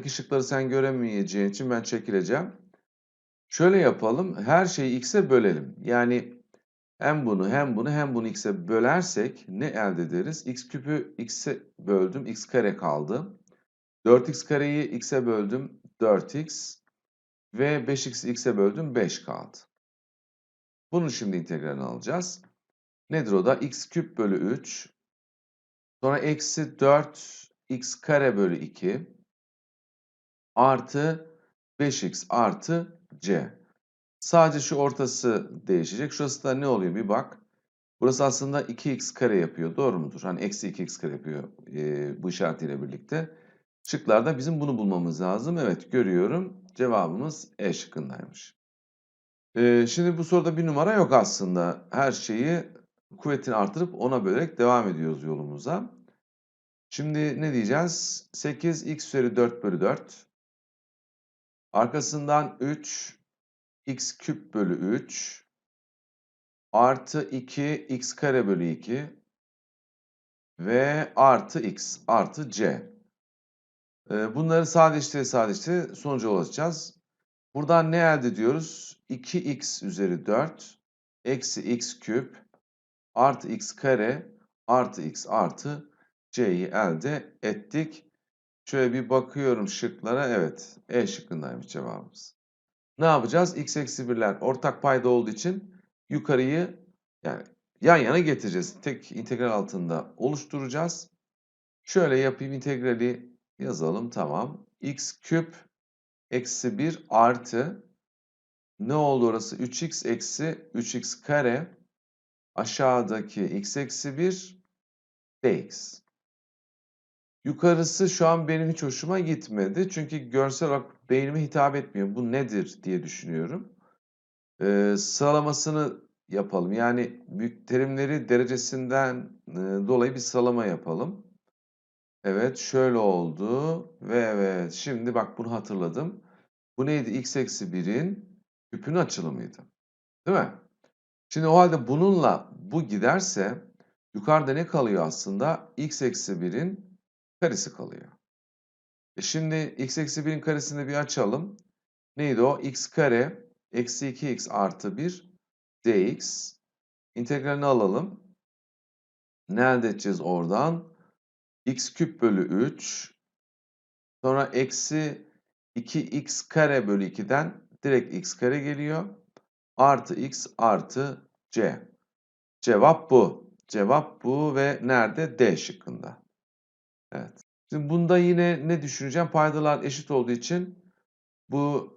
alttaki şıkları sen göremeyeceğin için ben çekileceğim. Şöyle yapalım. Her şeyi x'e bölelim. Yani hem bunu hem bunu hem bunu x'e bölersek ne elde ederiz? x küpü x'e böldüm. x kare kaldı. 4x kareyi x'e böldüm. 4x. Ve 5x'i x'e böldüm. 5 kaldı. Bunun şimdi integralini alacağız. Nedir o da? x küp bölü 3. Sonra eksi 4 x kare bölü 2 artı 5x artı c. Sadece şu ortası değişecek. Şurası da ne oluyor bir bak. Burası aslında 2x kare yapıyor. Doğru mudur? Hani eksi 2x kare yapıyor e, bu işaretiyle birlikte. Şıklarda bizim bunu bulmamız lazım. Evet görüyorum. Cevabımız E şıkkındaymış. E, şimdi bu soruda bir numara yok aslında. Her şeyi kuvvetini artırıp ona bölerek devam ediyoruz yolumuza. Şimdi ne diyeceğiz? 8 x üzeri 4 bölü 4. Arkasından 3 x küp bölü 3 artı 2 x kare bölü 2 ve artı x artı c. Bunları sadeleştire sadeleştire sonuca ulaşacağız. Buradan ne elde ediyoruz? 2x üzeri 4 eksi x küp artı x kare artı x artı c'yi elde ettik. Şöyle bir bakıyorum şıklara. Evet. E şıkkındaymış cevabımız. Ne yapacağız? x eksi 1'ler ortak payda olduğu için yukarıyı yani yan yana getireceğiz. Tek integral altında oluşturacağız. Şöyle yapayım integrali yazalım. Tamam. x küp eksi 1 artı ne oldu orası? 3x eksi 3x kare aşağıdaki x eksi 1 dx. Yukarısı şu an benim hiç hoşuma gitmedi. Çünkü görsel olarak beynime hitap etmiyor. Bu nedir diye düşünüyorum. Ee, sıralamasını yapalım. Yani büyük terimleri derecesinden e, dolayı bir sıralama yapalım. Evet şöyle oldu. Ve evet şimdi bak bunu hatırladım. Bu neydi? x eksi 1'in küpün açılımıydı. Değil mi? Şimdi o halde bununla bu giderse yukarıda ne kalıyor aslında? x eksi 1'in karesi kalıyor. E şimdi x eksi 1'in karesini bir açalım. Neydi o? x kare eksi 2x artı 1 dx. İntegralini alalım. Ne elde edeceğiz oradan? x küp bölü 3. Sonra eksi 2x kare bölü 2'den direkt x kare geliyor. Artı x artı c. Cevap bu. Cevap bu ve nerede? D şıkkında. Evet. Şimdi bunda yine ne düşüneceğim? Paydalar eşit olduğu için bu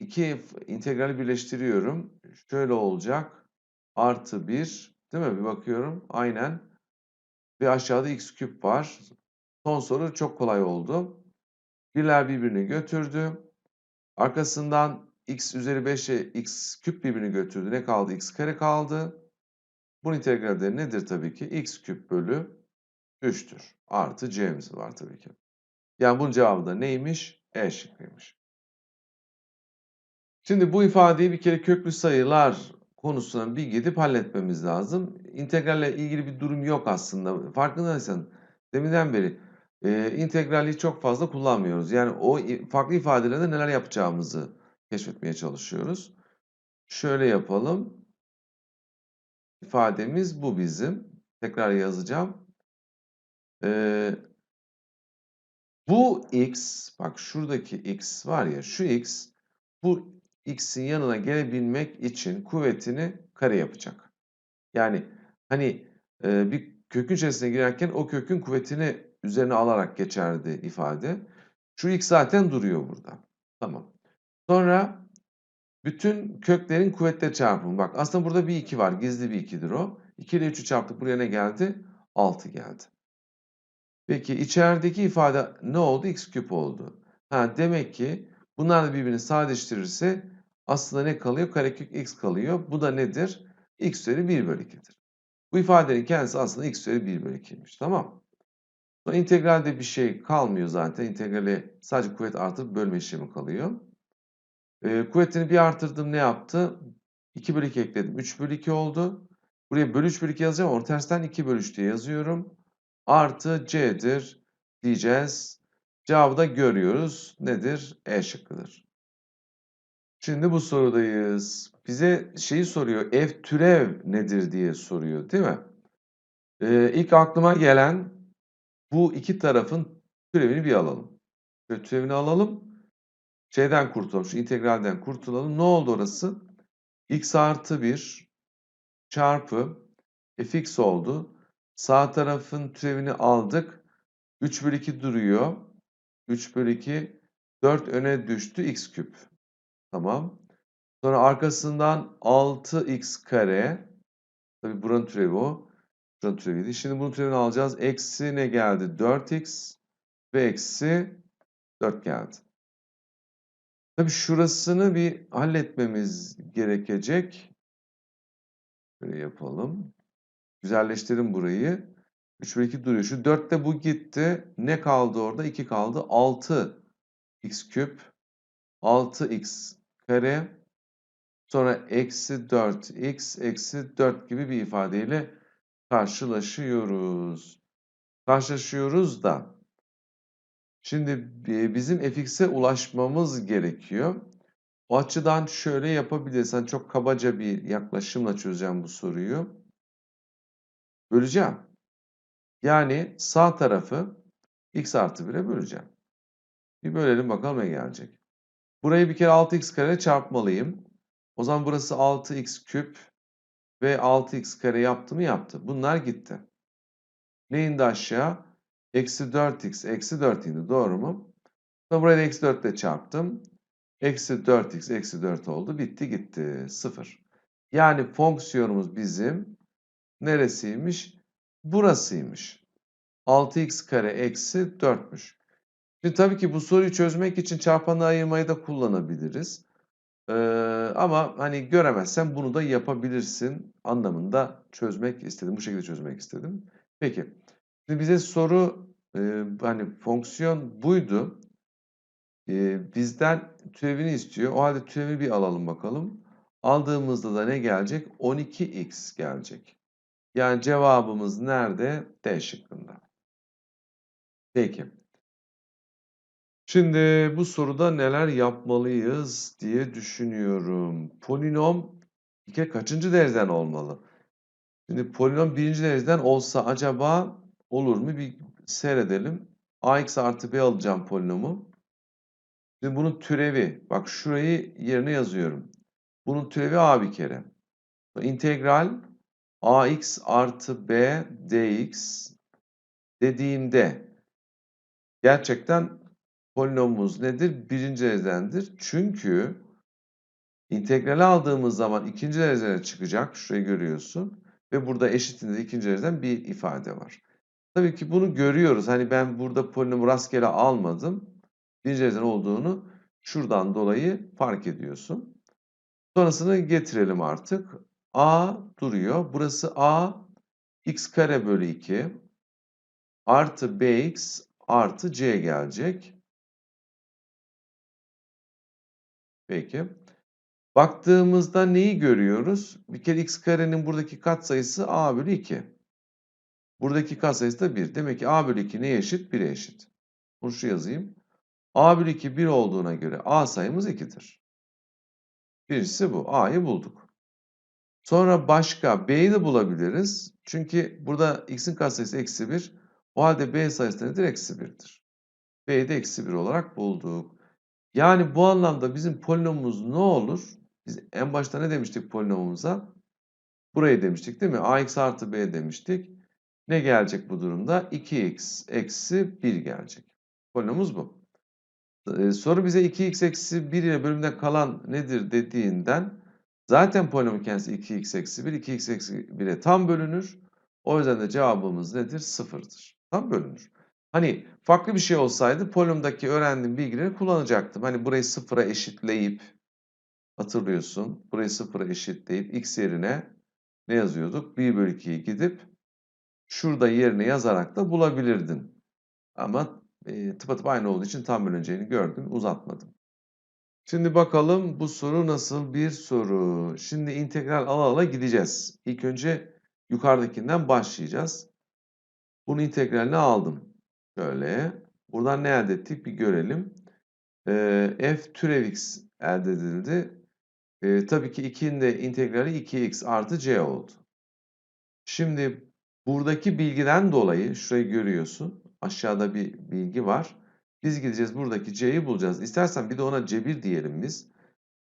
iki integrali birleştiriyorum. Şöyle olacak. Artı 1. Değil mi? Bir bakıyorum. Aynen. Ve aşağıda x küp var. Son soru çok kolay oldu. Birler birbirini götürdü. Arkasından x üzeri 5'e x küp birbirini götürdü. Ne kaldı? x kare kaldı. Bunun integralde nedir tabii ki? x küp bölü 3'tür. Artı c'miz var tabii ki. Yani bunun cevabı da neymiş? E şıkkıymış. Şimdi bu ifadeyi bir kere köklü sayılar konusuna bir gidip halletmemiz lazım. İntegralle ilgili bir durum yok aslında. Farkındaysan deminden beri e, integrali çok fazla kullanmıyoruz. Yani o farklı ifadelerde neler yapacağımızı keşfetmeye çalışıyoruz. Şöyle yapalım. İfademiz bu bizim. Tekrar yazacağım. Ee, bu x, bak şuradaki x var ya, şu x, bu x'in yanına gelebilmek için kuvvetini kare yapacak. Yani hani e, bir kökün içerisine girerken o kökün kuvvetini üzerine alarak geçerdi ifade. Şu x zaten duruyor burada. Tamam. Sonra bütün köklerin kuvvetleri çarpımı. Bak aslında burada bir 2 var. Gizli bir 2'dir o. 2 ile 3'ü çarptık. Buraya ne geldi? 6 geldi. Peki içerideki ifade ne oldu? x küp oldu. Ha, demek ki bunlar da birbirini sadeleştirirse aslında ne kalıyor? Karekök x kalıyor. Bu da nedir? x üzeri 1 bölü 2'dir. Bu ifadenin kendisi aslında x üzeri 1 bölü 2'ymiş. Tamam Sonra integralde bir şey kalmıyor zaten. İntegrale sadece kuvvet artırıp bölme işlemi kalıyor. Ee, kuvvetini bir artırdım ne yaptı? 2 bölü 2 ekledim. 3 bölü 2 oldu. Buraya bölü 3 bölü 2 yazacağım. Onu tersten 2 bölü 3 diye yazıyorum artı c'dir diyeceğiz. Cevabı da görüyoruz. Nedir? E şıkkıdır. Şimdi bu sorudayız. Bize şeyi soruyor. F türev nedir diye soruyor değil mi? Ee, ilk aklıma gelen bu iki tarafın türevini bir alalım. Şöyle türevini alalım. Şeyden kurtulalım. Şu integralden kurtulalım. Ne oldu orası? x artı 1 çarpı fx oldu. Sağ tarafın türevini aldık. 3 bölü 2 duruyor. 3 bölü 2 4 öne düştü x küp. Tamam. Sonra arkasından 6x kare. Tabi buranın türevi o. Buranın türeviydi. Şimdi bunun türevini alacağız. Eksi ne geldi? 4x ve eksi 4 geldi. Tabi şurasını bir halletmemiz gerekecek. Böyle yapalım. Güzelleştirelim burayı. 3 bölü 2 duruyor. Şu 4'te bu gitti. Ne kaldı orada? 2 kaldı. 6 x küp 6x kare sonra eksi 4x eksi 4 gibi bir ifadeyle karşılaşıyoruz. Karşılaşıyoruz da şimdi bizim fx'e ulaşmamız gerekiyor. O açıdan şöyle yapabiliriz. Hani çok kabaca bir yaklaşımla çözeceğim bu soruyu. Böleceğim. Yani sağ tarafı x artı 1'e böleceğim. Bir bölelim bakalım ne gelecek. Burayı bir kere 6x kare çarpmalıyım. O zaman burası 6x küp ve 6x kare yaptı mı yaptı. Bunlar gitti. Ne indi aşağı? Eksi 4x eksi 4 indi doğru mu? Sonra burayı da eksi 4 ile çarptım. Eksi 4x eksi 4 oldu. Bitti gitti. 0. Yani fonksiyonumuz bizim neresiymiş? Burasıymış. 6x kare eksi 4'müş. Şimdi tabii ki bu soruyu çözmek için çarpanı ayırmayı da kullanabiliriz. Ee, ama hani göremezsen bunu da yapabilirsin anlamında çözmek istedim. Bu şekilde çözmek istedim. Peki. Şimdi bize soru e, hani fonksiyon buydu. E, bizden türevini istiyor. O halde türevi bir alalım bakalım. Aldığımızda da ne gelecek? 12x gelecek. Yani cevabımız nerede? D şıkkında. Peki. Şimdi bu soruda neler yapmalıyız diye düşünüyorum. Polinom bir kere kaçıncı dereceden olmalı? Şimdi polinom birinci dereceden olsa acaba olur mu? Bir seyredelim. ax artı b alacağım polinomu. Şimdi bunun türevi, bak şurayı yerine yazıyorum. Bunun türevi a bir kere. İntegral ax artı b dx dediğimde gerçekten polinomumuz nedir? Birinci derecedendir. Çünkü integrali aldığımız zaman ikinci dereceden çıkacak. Şurayı görüyorsun. Ve burada eşitinde ikinci dereceden bir ifade var. Tabii ki bunu görüyoruz. Hani ben burada polinomu rastgele almadım. Birinci dereceden olduğunu şuradan dolayı fark ediyorsun. Sonrasını getirelim artık. A duruyor. Burası A x kare bölü 2 artı bx artı c gelecek. Peki. Baktığımızda neyi görüyoruz? Bir kere x karenin buradaki katsayısı a bölü 2. Buradaki katsayısı da 1. Demek ki a bölü 2 neye eşit? 1'e eşit. Bunu şu yazayım. a bölü 2 1 olduğuna göre a sayımız 2'dir. Birincisi bu. a'yı bulduk. Sonra başka b'yi de bulabiliriz. Çünkü burada x'in katsayısı eksi 1. O halde b sayısı nedir? Eksi 1'dir. b'yi de eksi 1 olarak bulduk. Yani bu anlamda bizim polinomumuz ne olur? Biz en başta ne demiştik polinomumuza? Burayı demiştik değil mi? ax artı b demiştik. Ne gelecek bu durumda? 2x eksi 1 gelecek. Polinomumuz bu. Ee, soru bize 2x eksi 1 ile bölümde kalan nedir dediğinden zaten polinomun kendisi 2x eksi 1, 2x eksi 1'e tam bölünür. O yüzden de cevabımız nedir? Sıfırdır. Tam bölünür. Hani farklı bir şey olsaydı polinomdaki öğrendiğim bilgileri kullanacaktım. Hani burayı sıfıra eşitleyip hatırlıyorsun. Burayı sıfıra eşitleyip x yerine ne yazıyorduk? 1 bölü 2'yi gidip şurada yerine yazarak da bulabilirdin. Ama e, tıpatıp aynı olduğu için tam bölüneceğini gördüm. Uzatmadım. Şimdi bakalım bu soru nasıl bir soru. Şimdi integral ala ala gideceğiz. İlk önce yukarıdakinden başlayacağız. Bunun integralini aldım. Şöyle. Buradan ne elde ettik bir görelim. Ee, f türev x elde edildi. Ee, tabii ki 2'nin de integrali 2x artı c oldu. Şimdi buradaki bilgiden dolayı şurayı görüyorsun. Aşağıda bir bilgi var. Biz gideceğiz buradaki c'yi bulacağız. İstersen bir de ona c1 diyelim biz.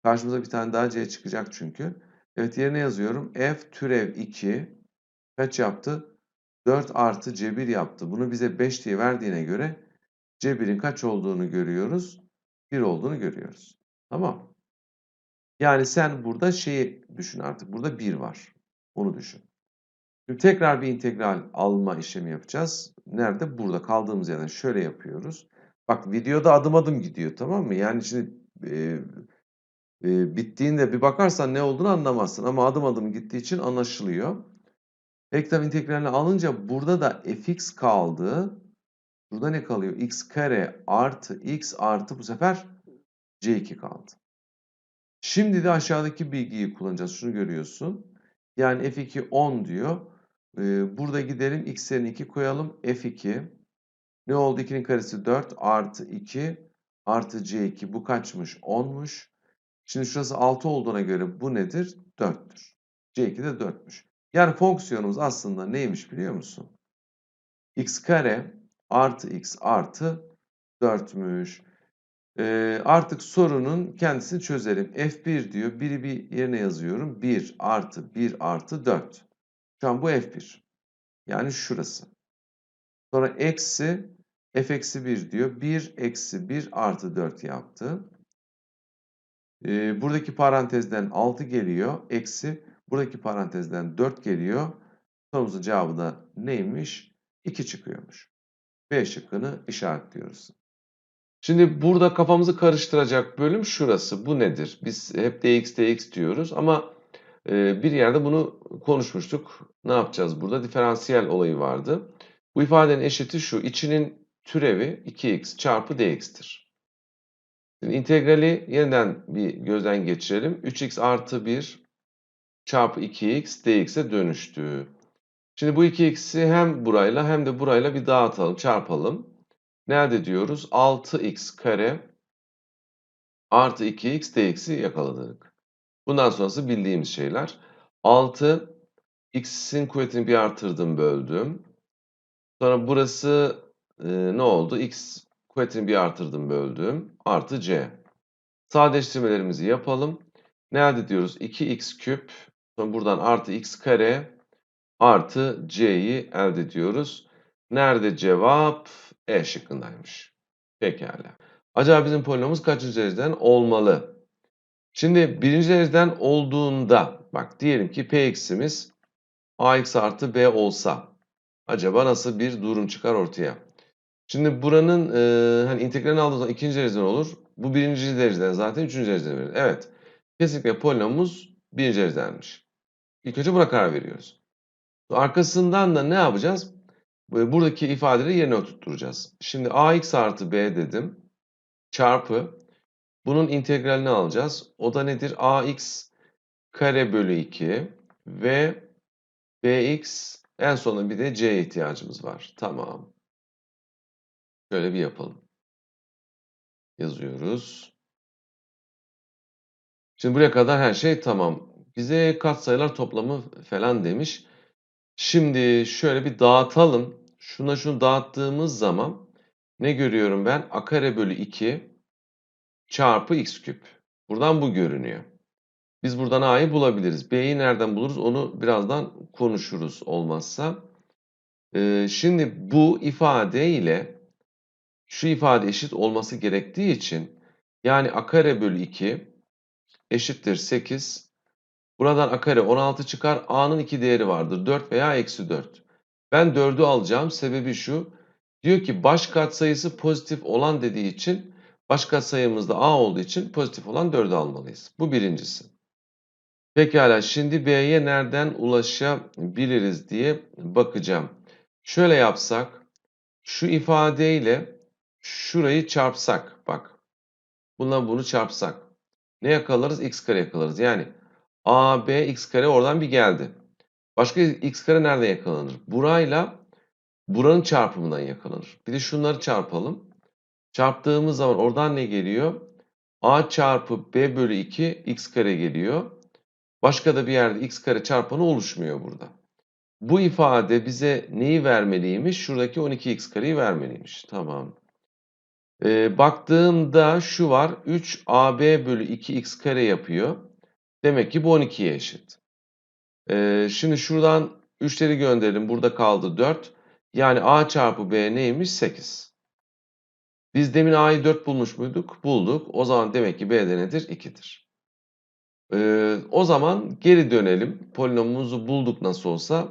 Karşımıza bir tane daha c çıkacak çünkü. Evet yerine yazıyorum. f türev 2 kaç yaptı? 4 artı c1 yaptı. Bunu bize 5 diye verdiğine göre c1'in kaç olduğunu görüyoruz? 1 olduğunu görüyoruz. Tamam. Yani sen burada şeyi düşün artık. Burada 1 var. Onu düşün. Şimdi tekrar bir integral alma işlemi yapacağız. Nerede? Burada kaldığımız yerden şöyle yapıyoruz. Bak videoda adım adım gidiyor tamam mı? Yani şimdi e, e, bittiğinde bir bakarsan ne olduğunu anlamazsın. Ama adım adım gittiği için anlaşılıyor. Ektam integralini alınca burada da fx kaldı. Burada ne kalıyor? x kare artı x artı bu sefer c2 kaldı. Şimdi de aşağıdaki bilgiyi kullanacağız. Şunu görüyorsun. Yani f2 10 diyor. Burada gidelim. x yerine 2 koyalım. f2 ne oldu? 2'nin karesi 4 artı 2 artı c2 bu kaçmış? 10'muş. Şimdi şurası 6 olduğuna göre bu nedir? 4'tür. c2 de 4'müş. Yani fonksiyonumuz aslında neymiş biliyor musun? x kare artı x artı 4'müş. Ee, artık sorunun kendisini çözelim. F1 diyor. Biri bir yerine yazıyorum. 1 artı 1 artı 4. Şu an bu F1. Yani şurası. Sonra eksi f eksi 1 diyor. 1 eksi 1 artı 4 yaptı. Ee, buradaki parantezden 6 geliyor. Eksi buradaki parantezden 4 geliyor. Sorumuzun cevabı da neymiş? 2 çıkıyormuş. B şıkkını işaretliyoruz. Şimdi burada kafamızı karıştıracak bölüm şurası. Bu nedir? Biz hep dx dx diyoruz ama e, bir yerde bunu konuşmuştuk. Ne yapacağız burada? Diferansiyel olayı vardı. Bu ifadenin eşiti şu. İçinin türevi 2x çarpı dx'tir. Şimdi integrali yeniden bir gözden geçirelim. 3x artı 1 çarpı 2x dx'e dönüştü. Şimdi bu 2x'i hem burayla hem de burayla bir dağıtalım, çarpalım. Nerede diyoruz? 6x kare artı 2x dx'i yakaladık. Bundan sonrası bildiğimiz şeyler. 6 x'in kuvvetini bir artırdım böldüm. Sonra burası ne oldu? x kuvvetini bir artırdım böldüm. Artı c. Sadeleştirmelerimizi yapalım. Nerede diyoruz? 2x küp. Sonra buradan artı x kare artı c'yi elde ediyoruz. Nerede cevap? E şıkkındaymış. Pekala. Acaba bizim polinomumuz kaçıncı dereceden olmalı? Şimdi birinci dereceden olduğunda bak diyelim ki px'imiz ax artı b olsa acaba nasıl bir durum çıkar ortaya? Şimdi buranın e, hani integralini aldığımız zaman ikinci dereceden olur. Bu birinci dereceden zaten üçüncü dereceden verir. Evet. Kesinlikle polinomumuz birinci derecedenmiş. İlk önce buna karar veriyoruz. Arkasından da ne yapacağız? Buradaki ifadeleri yerine oturtturacağız. Şimdi ax artı b dedim. Çarpı. Bunun integralini alacağız. O da nedir? ax kare bölü 2 ve bx en sonunda bir de c'ye ihtiyacımız var. Tamam. Şöyle bir yapalım. Yazıyoruz. Şimdi buraya kadar her şey tamam. Bize katsayılar toplamı falan demiş. Şimdi şöyle bir dağıtalım. Şuna şunu dağıttığımız zaman ne görüyorum ben? a kare bölü 2 çarpı x küp. Buradan bu görünüyor. Biz buradan a'yı bulabiliriz. b'yi nereden buluruz onu birazdan konuşuruz olmazsa. Ee, şimdi bu ifade ile şu ifade eşit olması gerektiği için yani a kare bölü 2 eşittir 8. Buradan a kare 16 çıkar. a'nın iki değeri vardır. 4 veya eksi 4. Ben 4'ü alacağım. Sebebi şu. Diyor ki baş katsayısı pozitif olan dediği için baş katsayımız da a olduğu için pozitif olan 4'ü almalıyız. Bu birincisi. Pekala şimdi b'ye nereden ulaşabiliriz diye bakacağım. Şöyle yapsak şu ifadeyle şurayı çarpsak bak. Bununla bunu çarpsak. Ne yakalarız? x kare yakalarız. Yani a, b, x kare oradan bir geldi. Başka x kare nereden yakalanır? Burayla buranın çarpımından yakalanır. Bir de şunları çarpalım. Çarptığımız zaman oradan ne geliyor? A çarpı B bölü 2 x kare geliyor. Başka da bir yerde x kare çarpanı oluşmuyor burada. Bu ifade bize neyi vermeliymiş? Şuradaki 12x kareyi vermeliymiş. Tamam. Ee, baktığımda şu var. 3ab bölü 2x kare yapıyor. Demek ki bu 12'ye eşit. Ee, şimdi şuradan 3'leri gönderelim. Burada kaldı 4. Yani a çarpı b neymiş? 8. Biz demin a'yı 4 bulmuş muyduk? Bulduk. O zaman demek ki b de nedir? 2'dir. Ee, o zaman geri dönelim. Polinomumuzu bulduk nasıl olsa.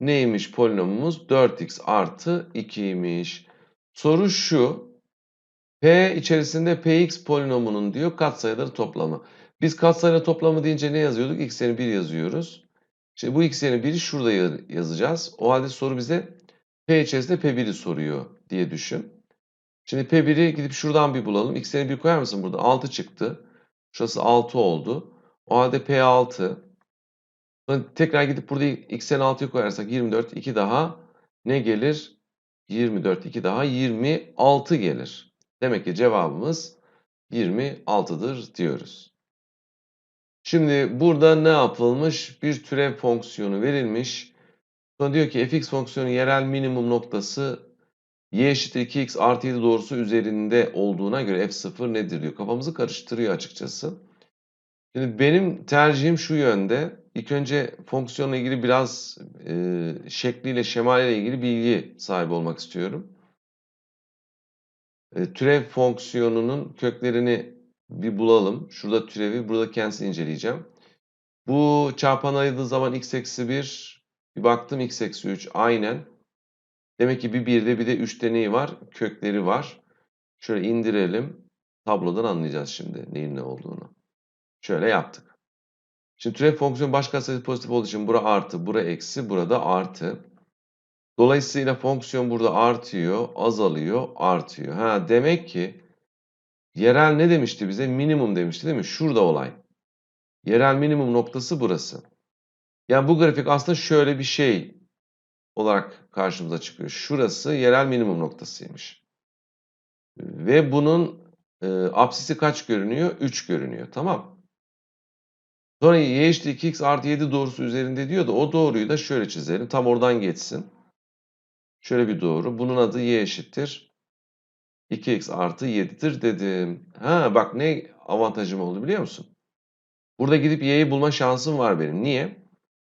Neymiş polinomumuz? 4x artı 2'ymiş. Soru şu. P içerisinde Px polinomunun diyor katsayıları toplamı. Biz katsayıları toplamı deyince ne yazıyorduk? x'ini 1 yazıyoruz. Şimdi bu x'ini 1'i şurada yazacağız. O halde soru bize P içerisinde P1'i soruyor diye düşün. Şimdi P1'i gidip şuradan bir bulalım. X'ini 1 koyar mısın burada? 6 çıktı. Şurası 6 oldu. O halde P6. Sonra tekrar gidip burada x'en 6'yı koyarsak 24, 2 daha ne gelir? 24, 2 daha 26 gelir. Demek ki cevabımız 26'dır diyoruz. Şimdi burada ne yapılmış? Bir türev fonksiyonu verilmiş. Sonra diyor ki fx fonksiyonu yerel minimum noktası y eşittir 2x artı 7 doğrusu üzerinde olduğuna göre f0 nedir diyor. Kafamızı karıştırıyor açıkçası. Şimdi benim tercihim şu yönde. İlk önce fonksiyonla ilgili biraz e, şekliyle, şemaliyle ilgili bilgi sahibi olmak istiyorum. E, türev fonksiyonunun köklerini bir bulalım. Şurada türevi, burada kendisini inceleyeceğim. Bu çarpan ayırdığı zaman x eksi 1, bir baktım x eksi 3 aynen. Demek ki bir 1'de bir de 3'te neyi var? Kökleri var. Şöyle indirelim. Tablodan anlayacağız şimdi neyin ne olduğunu. Şöyle yaptık. Şimdi türev fonksiyonu baş katsayısı pozitif olduğu için bura artı, bura eksi, burada artı. Dolayısıyla fonksiyon burada artıyor, azalıyor, artıyor. Ha demek ki yerel ne demişti bize? Minimum demişti değil mi? Şurada olay. Yerel minimum noktası burası. Yani bu grafik aslında şöyle bir şey olarak karşımıza çıkıyor. Şurası yerel minimum noktasıymış. Ve bunun e, apsisi kaç görünüyor? 3 görünüyor. Tamam. Sonra y eşittir 2x artı 7 doğrusu üzerinde diyor da o doğruyu da şöyle çizelim. Tam oradan geçsin. Şöyle bir doğru. Bunun adı y eşittir. 2x artı 7'dir dedim. Ha bak ne avantajım oldu biliyor musun? Burada gidip y'yi bulma şansım var benim. Niye?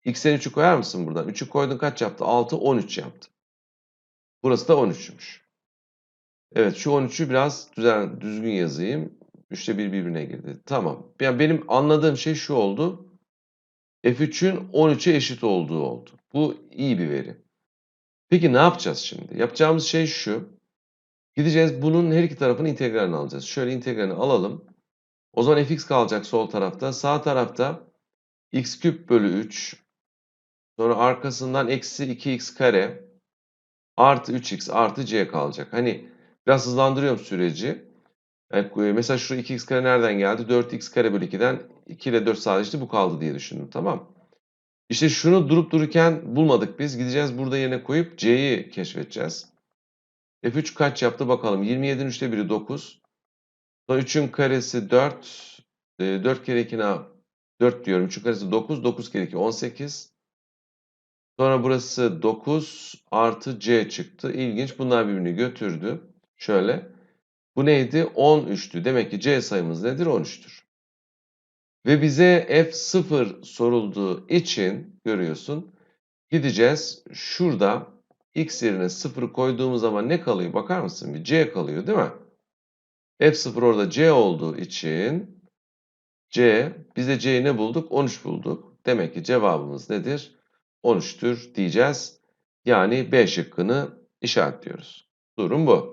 x'en 3'ü koyar mısın buradan? 3'ü koydun kaç yaptı? 6, 13 yaptı. Burası da 13'müş. Evet şu 13'ü biraz düzen, düzgün yazayım. 3'te 1 birbirine girdi. Tamam. Yani benim anladığım şey şu oldu. F3'ün 13'e eşit olduğu oldu. Bu iyi bir veri. Peki ne yapacağız şimdi? Yapacağımız şey şu. Gideceğiz bunun her iki tarafını integralini alacağız. Şöyle integralini alalım. O zaman fx kalacak sol tarafta. Sağ tarafta x küp bölü 3. Sonra arkasından eksi 2x kare artı 3x artı c kalacak. Hani biraz hızlandırıyorum süreci. E, mesela şu 2x kare nereden geldi? 4x kare bölü 2'den 2 ile 4 sadeleşti bu kaldı diye düşündüm. Tamam. İşte şunu durup dururken bulmadık biz. Gideceğiz burada yerine koyup c'yi keşfedeceğiz. F3 kaç yaptı bakalım. 27'nin 3'te 1'i 9. Sonra 3'ün karesi 4. 4 e, kere 2 ne 4 diyorum. 3'ün karesi 9. 9 kere 2 18. Sonra burası 9 artı c çıktı. İlginç. Bunlar birbirini götürdü. Şöyle. Bu neydi? 13'tü. Demek ki C sayımız nedir? 13'tür. Ve bize F0 sorulduğu için görüyorsun. Gideceğiz. Şurada x yerine 0 koyduğumuz zaman ne kalıyor? Bakar mısın? Bir C kalıyor değil mi? F0 orada C olduğu için C, biz de C'yi ne bulduk? 13 bulduk. Demek ki cevabımız nedir? 13'tür diyeceğiz. Yani B şıkkını işaretliyoruz. Durum bu.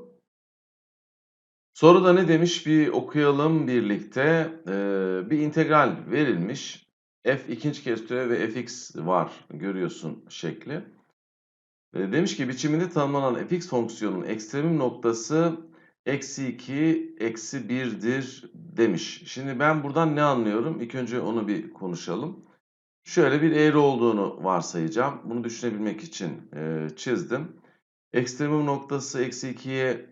Soruda ne demiş bir okuyalım birlikte. Ee, bir integral verilmiş. f ikinci kez türev ve fx var görüyorsun şekli. Ee, demiş ki biçiminde tanımlanan fx fonksiyonun ekstremim noktası eksi 2 eksi 1'dir demiş. Şimdi ben buradan ne anlıyorum? İlk önce onu bir konuşalım. Şöyle bir eğri olduğunu varsayacağım. Bunu düşünebilmek için e, çizdim. Ekstremum noktası eksi 2'ye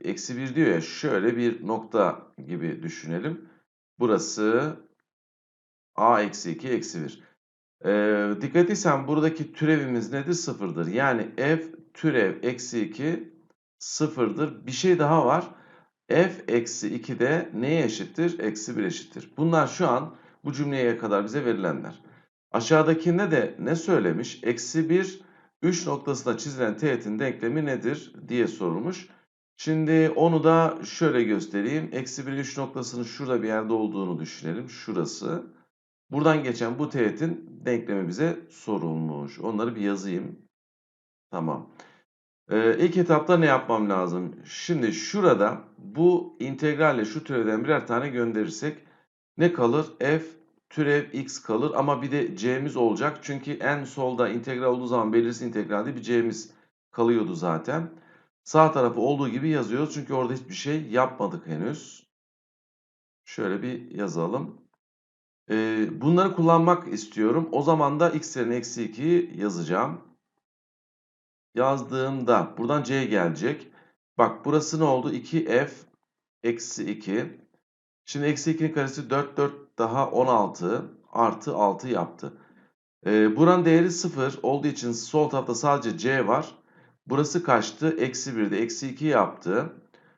eksi 1 diyor ya şöyle bir nokta gibi düşünelim. Burası a eksi 2 eksi 1. Ee, dikkat etsen buradaki türevimiz nedir? Sıfırdır. Yani f türev eksi 2 sıfırdır. Bir şey daha var. f eksi 2 de neye eşittir? Eksi 1 eşittir. Bunlar şu an bu cümleye kadar bize verilenler. Aşağıdakinde de ne söylemiş? Eksi 1 3 noktasında çizilen teğetin denklemi nedir diye sorulmuş. Şimdi onu da şöyle göstereyim. Eksi 1 3 noktasının şurada bir yerde olduğunu düşünelim. Şurası. Buradan geçen bu teğetin denklemi bize sorulmuş. Onları bir yazayım. Tamam. Ee, ilk etapta ne yapmam lazım? Şimdi şurada bu integralle şu türevden birer tane gönderirsek ne kalır? F türev x kalır ama bir de c'miz olacak. Çünkü en solda integral olduğu zaman belirsiz integralde bir c'miz kalıyordu zaten. Sağ tarafı olduğu gibi yazıyoruz. Çünkü orada hiçbir şey yapmadık henüz. Şöyle bir yazalım. Ee, bunları kullanmak istiyorum. O zaman da x yerine eksi 2'yi yazacağım. Yazdığımda buradan c gelecek. Bak burası ne oldu? 2f eksi 2. Şimdi eksi 2'nin karesi 4 4 daha 16 artı 6 yaptı. Ee, buranın değeri 0 olduğu için sol tarafta sadece c var. Burası kaçtı? Eksi 1'de eksi 2 yaptı.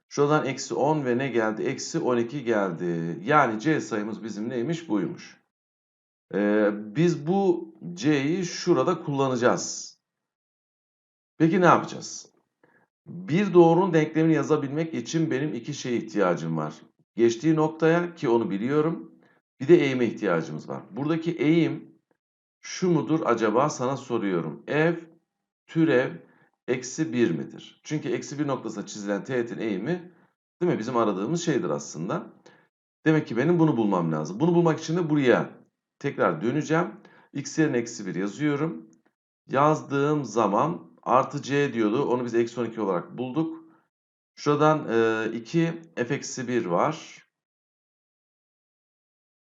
Şuradan eksi 10 ve ne geldi? Eksi 12 geldi. Yani c sayımız bizim neymiş? Buymuş. Ee, biz bu c'yi şurada kullanacağız. Peki ne yapacağız? Bir doğrunun denklemini yazabilmek için benim iki şeye ihtiyacım var. Geçtiği noktaya ki onu biliyorum. Bir de eğime ihtiyacımız var. Buradaki eğim şu mudur acaba sana soruyorum. F türev eksi 1 midir? Çünkü eksi 1 noktasına çizilen teğetin eğimi değil mi? Bizim aradığımız şeydir aslında. Demek ki benim bunu bulmam lazım. Bunu bulmak için de buraya tekrar döneceğim. X yerine eksi 1 yazıyorum. Yazdığım zaman artı c diyordu. Onu biz eksi 12 olarak bulduk. Şuradan e, 2 f eksi 1 var.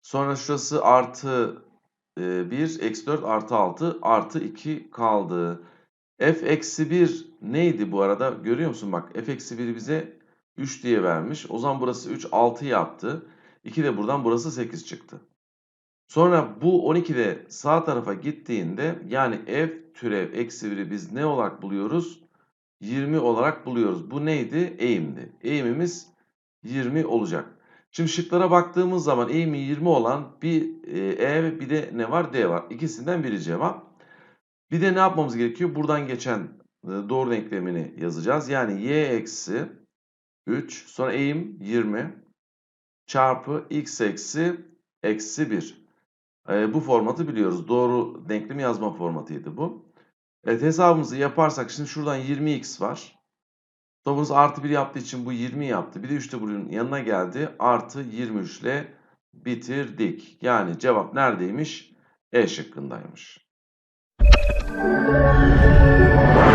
Sonra şurası artı e, 1 eksi 4 artı 6 artı 2 kaldı. F eksi 1 neydi bu arada? Görüyor musun? Bak f eksi 1 bize 3 diye vermiş. O zaman burası 3 6 yaptı. 2 de buradan burası 8 çıktı. Sonra bu 12 de sağ tarafa gittiğinde yani f türev eksi 1'i biz ne olarak buluyoruz? 20 olarak buluyoruz. Bu neydi? Eğimdi. Eğimimiz 20 olacak. Şimdi şıklara baktığımız zaman eğimi 20 olan bir E bir de ne var? D var. İkisinden biri cevap. Bir de ne yapmamız gerekiyor? Buradan geçen e, doğru denklemini yazacağız. Yani y eksi 3 sonra eğim 20 çarpı x eksi eksi 1. E, bu formatı biliyoruz. Doğru denklemi yazma formatıydı bu. Evet hesabımızı yaparsak şimdi şuradan 20x var. Topumuz artı 1 yaptığı için bu 20 yaptı. Bir de 3 de bunun yanına geldi. Artı 23 ile bitirdik. Yani cevap neredeymiş? E şıkkındaymış. 啊。